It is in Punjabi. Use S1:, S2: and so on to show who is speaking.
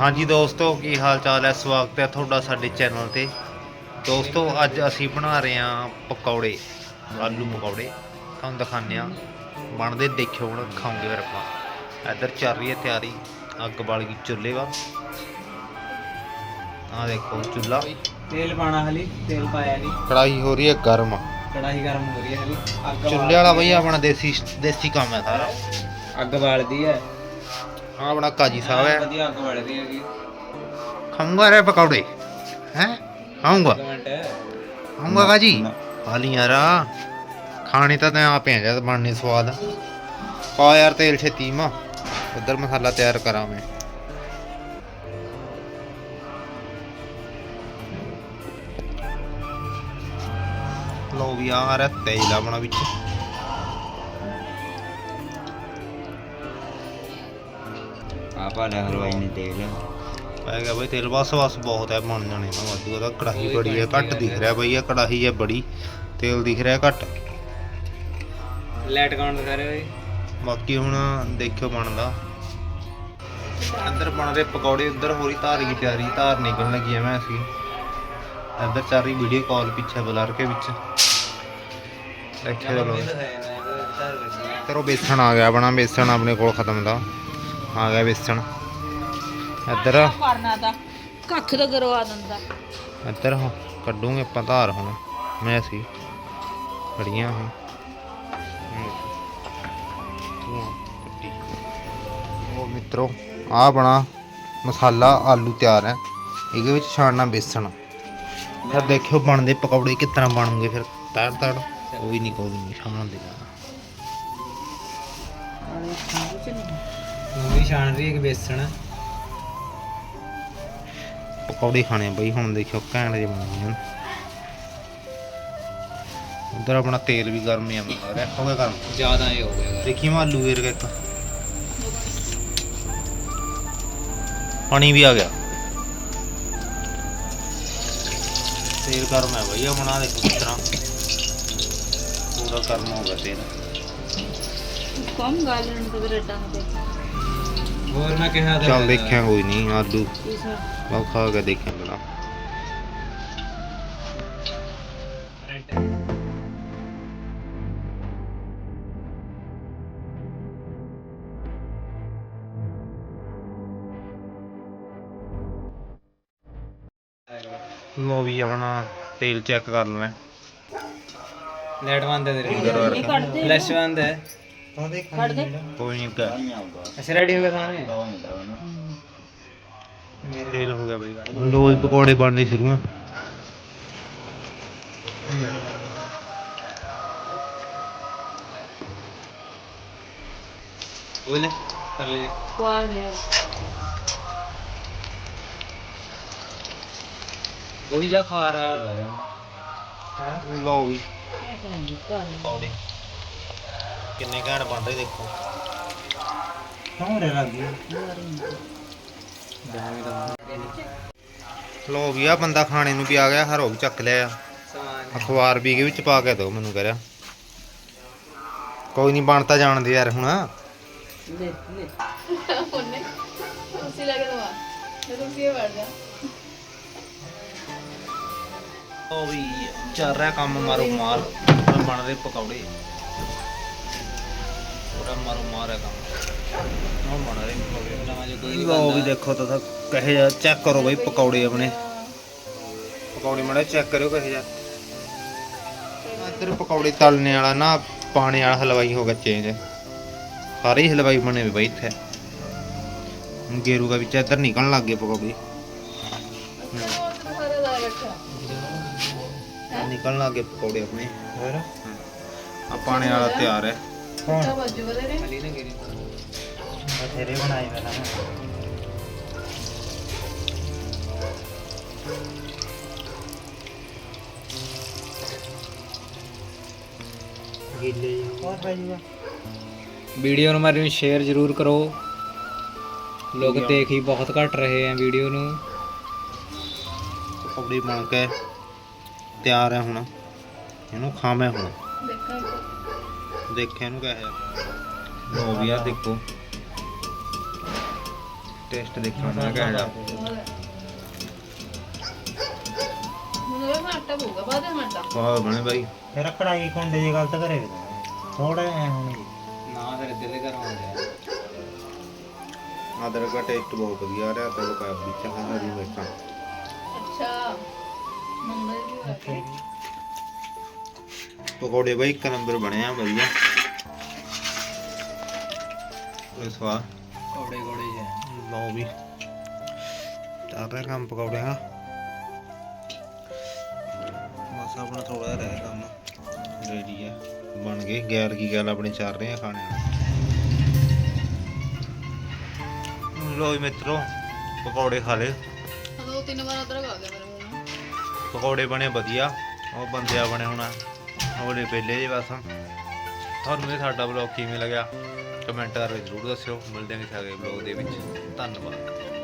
S1: ਹਾਂਜੀ ਦੋਸਤੋ ਕੀ ਹਾਲ ਚਾਲ ਹੈ? ਸਵਾਗਤ ਹੈ ਤੁਹਾਡਾ ਸਾਡੇ ਚੈਨਲ ਤੇ। ਦੋਸਤੋ ਅੱਜ ਅਸੀਂ ਬਣਾ ਰਹੇ ਹਾਂ ਪਕੌੜੇ ਆਲੂ ਪਕੌੜੇ। ਤੁਹਾਨੂੰ ਦਿਖਾਉਂਦੇ ਹਾਂ। ਬਣਦੇ ਦੇਖਿਓ ਹੁਣ ਖਾਓਗੇ ਫਿਰ ਆਪਾਂ। ਇੱਧਰ ਚੱਲ ਰਹੀ ਹੈ ਤਿਆਰੀ। ਅੱਗ ਬਾਲ ਗਈ ਚੁੱਲ੍ਹੇ ਵਾ ਆਹ ਦੇਖੋ ਚੁੱਲ੍ਹਾ।
S2: ਤੇਲ ਪਾਣਾ ਹਲੀ ਤੇਲ ਪਾਇਆ ਨਹੀਂ।
S1: ਕੜਾਈ ਹੋ ਰਹੀ ਹੈ ਗਰਮ।
S2: ਕੜਾਹੀ ਗਰਮ ਹੋ ਰਹੀ ਹੈ ਹਲੀ। ਅੱਗ
S1: ਚੁੱਲ੍ਹੇ ਵਾਲਾ ਬਈ ਆਪਣਾ ਦੇਸੀ ਦੇਸੀ ਕੰਮ ਹੈ ਸਾਰਾ।
S2: ਅੱਗ ਬਾਲਦੀ ਹੈ।
S1: ਆਹ ਆਪਣਾ ਕਾਜੀ ਸਾਹਿਬ ਹੈ।
S2: ਵਧੀਆ ਅੱਗ ਬਾਲਦੀ ਹੈਗੀ।
S1: ਖਾਊਂਗਾ ਰੇ ਪਕੌੜੇ? ਹੈ? ਖਾਊਂਗਾ?
S2: ਇੱਕ ਮਿੰਟ
S1: ਖਾਊਂਗਾ ਕਾਜੀ? ਹਾਲੀ ਯਾਰ। ਖਾਣੇ ਤਾਂ ਤੈਂ ਆਪੇ ਆ ਜਦ ਬਣਨੀ ਸਵਾਦ। ਪਾ ਯਾਰ ਤੇਲ ਛੇਤੀ ਮਾ। ਉਧਰ ਮਸਾਲਾ ਤਿਆਰ ਕਰਾਂ ਮੈਂ। ਲੋ ਵੀ ਆ ਰਿਹਾ ਤੇਲ ਆਪਣਾ ਵਿੱਚ।
S2: ਆਪਾ ਲੈ ਹਲਵਾਈ ਨੇ ਤੇਲ।
S1: ਪੈ ਗਿਆ ਬਈ ਤੇਲ ਬਸ ਬਸ ਬਹੁਤ ਹੈ ਬਣ ਜਾਣੇ ਨਾ ਵਾਧੂ ਉਹਦਾ ਕੜਾਹੀ ਬੜੀ ਹੈ ਘੱਟ ਦਿਖ ਰਿਹਾ ਬਈ ਇਹ ਕੜਾਹੀ ਹੈ ਬੜੀ ਤੇਲ ਦਿਖ ਰਿਹਾ ਘੱਟ।
S2: ਕਾਉਣ ਦਿਖਾ ਰਹੇ ਹੋਏ
S1: ਬਾਕੀ ਹੁਣ ਦੇਖਿਓ ਬਣਦਾ। ਅੰਦਰ ਬਣ ਰਹੇ ਪਕੌੜੇ ਉੱਧਰ ਹੋਰੀ ਧਾਰ ਦੀ ਤਿਆਰੀ ਧਾਰ ਨਿਕਲਣ ਲੱਗੀ ਐ ਮੈਂ ਅਸੀਂ। ਇੱਧਰ ਚੱਲ ਰਹੀ ਵੀਡੀਓ ਕਾਲ ਪਿੱਛੇ ਬਲਰ ਕੇ ਵਿੱਚ। ਦੇਖਿਓ ਚਲੋ ਤਰੋ ਬੇਸਣ ਆ ਗਿਆ ਆਪਣਾ ਬੇਸਣ ਆਪਣੇ ਕੋਲ ਖਤਮ ਦਾ। ਆ ਗਿਆ ਬੇਸਣ ਇੱਧਰ।
S3: ਕਰਨਾ ਤਾਂ। ਕੱਖ ਤਾਂ ਕਰਵਾ ਦਿੰਦਾ।
S1: ਇੱਧਰ ਹੁਣ ਕੱਢੂਗੇ ਆਪਾਂ ਧਾਰ ਹੁਣ। ਮੈਂ ਅਸੀਂ ਖੜੀਆਂ ਹੁਣ। ਉਹ ਮਿੱਤਰੋ ਆ ਬਣਾ ਮਸਾਲਾ ਆਲੂ ਤਿਆਰ ਹੈ। ਇਹਦੇ ਵਿੱਚ ਛਾਣਨਾ ਬੇਸਣ। ਫਿਰ ਦੇਖਿਓ ਬਣਦੇ ਪਕੌੜੇ ਕਿਸ ਤਰ੍ਹਾਂ ਬਣਨਗੇ ਫਿਰ। ਤੜ ਤੜ ਕੋਈ ਨਹੀਂ ਕੋਈ ਨਹੀਂ ਛਾਣ ਦੇ
S2: ਮੰਮੀ ਛਾਣ ਰਹੀ ਹੈ ਕਿ ਬੇਸਣ?
S1: ਪਕੌੜੇ ਖਾਣੇ ਆ ਬਈ ਹੁਣ ਦੇਖਿਓ ਘੈਂਟ ਜਿਹੇ ਬਣਨਗੇ ਹੁਣ ਉਧਰ ਆਪਣਾ ਤੇਲ ਵੀ ਗਰਮ ਹੀ ਆ ਮੁੰਡਾ ਰੱਖੋਗੇ ਗਰਮ।
S2: ਜ਼ਿਆਦਾ ਹੀ ਹੋ ਗਿਆ।
S1: ਦੇਖੀ ਮੈਂ ਆਲੂ ਵੇਰ ਇੱਕ। ਪਾਣੀ ਵੀ ਆ ਗਿਆ। ਤੇਲ ਗਰਮ ਹੈ ਭਈਆ ਬਣਾ ਦੇਖੋ ਕਿਸ ਤਰ੍ਹਾਂ। ਪੂਰਾ ਗਰਮ ਹੋ ਗਿਆ ਤੇਲ।
S3: ਕਮ ਗਾਲਣ ਤੇ ਰਟਾਂ ਦੇ।
S2: ਹੋਰ ਕਿਹਾ ਤਾਂ
S1: ਚੱਲ ਦੇਖਿਆ ਕੋਈ ਨਹੀਂ ਆਲੂ। ਮੈਂ ਖਾ ਕੇ ਦੇਖਿਆ ਬਣਾ ਲੋ ਵੀ ਆਪਣਾ ਤੇਲ ਚੈੱਕ ਕਰ ਲੈਣਾ।
S2: ਲਾਈਟ ਬੰਦ ਹੈ ਤੇਰੇ।
S3: ਇਹ ਕੱਢ ਦੇ
S2: ਫਲੈਸ਼ ਬੰਦ ਹੈ।
S3: ਕੱਢ ਦੇ
S1: ਕੋਈ ਨਹੀਂ ਕਾ
S2: ਅੱਛਾ ਰੈਡੀ ਹੋ ਗਿਆ ਖਾਣੇ
S1: ਤੇਲ ਹੋ ਗਿਆ ਬਈ ਲੋ ਵੀ ਪਕੌੜੇ ਬਣਨੇ ਸ਼ੁਰੂ ਆ
S2: ਬੋਲੇ ਕਰ ਲੈ
S3: ਕੁਆ ਲੈ
S2: ਉਹੀ ਜਾ ਖਾ ਰਹਾ
S1: ਲੋ ਵੀ
S3: ਇਹ ਕਰਾਂਗੇ ਕਰ
S1: ਪਕੌੜੇ ਕਿੰਨੇ ਘੈਂਟ ਬਣ ਰਹੇ ਦੇਖੋ।
S2: ਕੌਣ ਰਹਿ ਜਾਵੇਂ ਤਾਂ
S1: ਲੋ ਵੀ ਆ ਬੰਦਾ ਖਾਣੇ ਨੂੰ ਵੀ ਆ ਗਿਆ ਹਰੋ ਵੀ ਚੱਕ ਲਿਆ। ਆ ਅਖਬਾਰ ਵੀ ਕੇ ਵਿੱਚ ਪਾ ਕੇ ਦਿਓ ਮੈਨੂੰ ਕਹਿ ਰਿਹਾ। ਕੋਈ ਨਹੀਂ ਬਣਤਾ ਜਾਣਦੇ ਯਾਰ ਹੁਣ।
S3: ਲੈ ਲੈ ਉਹਨੇ ਉਸੇ ਲਗੇ ਦਵਾ ਤੇ ਤੁਸੀਂ ਇਹ ਵੜ
S1: ਉਹ ਵੀ, ਚੱਲ ਰਿਹਾ ਕੰਮ ਮਾਰੋ ਮਾਰ ਹੁਣ ਬਣ ਰਹੇ ਪਕੌੜੇ। ਪੂਰਾ ਮਾਰੋ ਮਾਰ ਹੈ ਕੰਮ ਹੁਣ ਬਣ ਰਹੇ ਪਕੌੜੇ
S2: ਨਵਾਂ ਜੋ ਕੋਈ
S1: ਲੋ ਵੀ ਦੇਖੋ ਤਾਂ ਕਹੇ ਜਾ ਚੈੱਕ ਕਰੋ ਬਈ ਪਕੌੜੇ ਆਪਣੇ। ਪਕੌੜੇ ਮੜਾ ਚੈੱਕ ਕਰਿਓ ਕਹੇ ਜਾ। ਇੱਧਰ ਪਕੌੜੇ ਤਲਨੇ ਵਾਲਾ ਨਾ ਪਾਣੇ ਵਾਲਾ ਹਲਵਾਈ ਹੋ ਗਿਆ ਚੇਂਜ ਸਾਰੇ ਹਲਵਾਈ ਬਣੇ ਵੇ ਬਈ ਇੱਥੇ। ਗੇਰੂ ਦਾ ਵਿੱਚ ਇੱਧਰ ਨਿਕਲਣ ਲੱਗ ਗਏ ਪਕੌੜੇ।
S3: ਸਾਰਾ ਦਾ ਰੱਖਾ
S1: ਨਿਕਲਣ ਲੱਗ ਗਏ ਪਕੌੜੇ ਆਪਣੇ। ਹੋਰ? ਆ ਪਾਣੇ ਵਾਲਾ ਤਿਆਰ ਹੈ।
S3: ਨੇ?
S2: ਨਾ
S1: ਨਾ
S2: ਵੀਡੀਓ ਨੂੰ ਮਾਰੀ ਸ਼ੇਅਰ ਜ਼ਰੂਰ ਕਰੋ। ਲੋਕ ਦੇਖ ਹੀ ਬਹੁਤ ਘੱਟ ਰਹੇ ਆ ਵੀਡੀਓ ਨੂੰ।
S1: ਪਕੌੜੇ ਬਣ ਕੇ ਤਿਆਰ ਹੈ ਹੁਣ। ਇਹਨੂੰ ਖਾਵੇਂ ਹੁਣ।
S3: ਦੇਖਾਂ
S1: ਦੇਖਿਆ ਇਹਨੂੰ ਕਹੇ ਲੋ ਵੀ ਆ ਦੇਖੋ। ਟੇਸਟ ਦੇਖਣਾ
S3: ਮੈਨੂੰ ਇਹ ਆਟਾ ਪਊਗਾ ਬਾਅਦ ਵਿੱਚ ਆਟਾ
S1: ਬਹੁਤ ਬਣੇ ਬਾਈ।
S4: ਫਿਰ ਕੜਾਈ ਕੁੰਡੇ ਦੀ ਗਲਤ ਕਰੇ ਥੋੜਾ ਐ ਹੋਣੀ।
S2: ਨਾ ਫਿਰ ਦਿਲ ਕਰਵਾ ਲਿਆ
S1: ਅਦਰਕ ਦਾ ਟੇਸਟ ਬਹੁਤ ਵਧੀਆ ਆ ਰਿਹਾ ਅਦਰਕ ਪਾ ਵਿੱਚ ਹਰੀ ਮਿਰਚਾਂ।
S3: ਅੱਛਾ ਮੰਮਾ ਜੀ
S1: ਪਕੌੜੇ ਬਾਈ ਇੱਕ ਨੰਬਰ ਬਣੇ ਆ ਵਧੀਆ। ਇਸ ਵਾਰ
S2: ਕੋੜੇ ਕੋੜੇ ਜੇ।
S1: ਲਓ ਵੀ। ਚੱਲ ਰਿਹਾ ਕੰਮ ਪਕੌੜੇ ਦਾ ਬਸ ਆਪਣਾ ਥੋੜਾ ਜਿਹਾ ਰਹਿ ਗਿਆ ਕੰਮ। ਰੈਡੀ ਹੈ ਬਣ ਗਏ। ਗਿਆਰ ਕੀ ਗੱਲ ਆਪਣੇ ਚੱਲ ਰਹੇ ਆ ਖਾਣੇ। ਜੀ ਮਿੱਤਰੋ ਪਕੌੜੇ ਖਾ ਲਏ।
S3: ਦੋ ਤਿੰਨ ਵਾਰ ਅਦਰਕ ਆ ਗਿਆ ਮੇਰੇ ਮੂੰਹ ਨੂੰ
S1: ਪਕੌੜੇ ਬਣੇ ਵਧੀਆ। ਉਹ ਬੰਦਿਆ ਬਣੇ ਹੋਣਾ। ਉਹਦੇ ਪਹਿਲੇ ਜੇ ਬਸ। ਤੁਹਾਨੂੰ ਇਹ ਸਾਡਾ ਬਲੌਗ ਕਿਵੇਂ ਲੱਗਿਆ? ਕਮੈਂਟ ਕਰਕੇ ਜ਼ਰੂਰ ਦੱਸਿਓ। ਮਿਲਦੇ ਹਾਂ ਕਿਸੇ ਅਗਲੇ ਬਲੌਗ ਦੇ ਵਿੱਚ। ਧੰਨਵਾਦ।